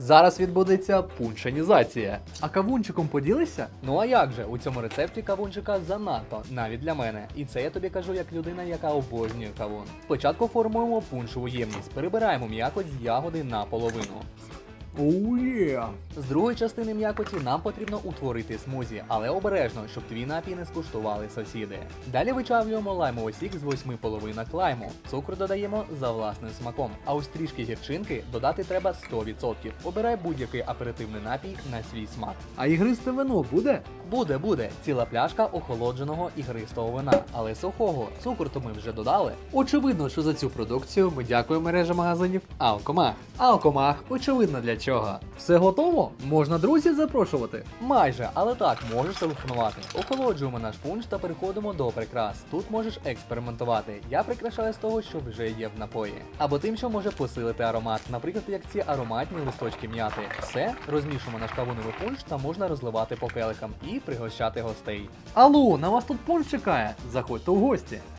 Зараз відбудеться пуншенізація. А кавунчиком поділися? Ну а як же? У цьому рецепті кавунчика занадто, навіть для мене. І це я тобі кажу як людина, яка обожнює кавун. Спочатку формуємо пуншову ємність, перебираємо м'якоть з ягоди на половину. Оу є. З другої частини м'якоті нам потрібно утворити смузі, але обережно, щоб твій напій не скуштували сусіди. Далі вичавлюємо лаймовий сік з восьми половинок лайму. Цукру додаємо за власним смаком. А ось трішки гірчинки додати треба 100%. Обирай будь-який аперитивний напій на свій смак. А ігристе вино буде? Буде, буде ціла пляшка охолодженого ігристого вина, але сухого. Цукор то ми вже додали. Очевидно, що за цю продукцію ми дякуємо мережі магазинів Алкомах. Алкомах, очевидно для чого. Все готово? Можна друзів запрошувати. Майже, але так, можеш телефонувати. Охолоджуємо наш пунш та переходимо до прикрас. Тут можеш експериментувати. Я прикрашаю з того, що вже є в напої. Або тим, що може посилити аромат, наприклад, як ці ароматні листочки м'яти. Все, розмішуємо наш кавуновий пунш та можна розливати по келихам і пригощати гостей. Алло, на вас тут пунш чекає. Заходьте в гості.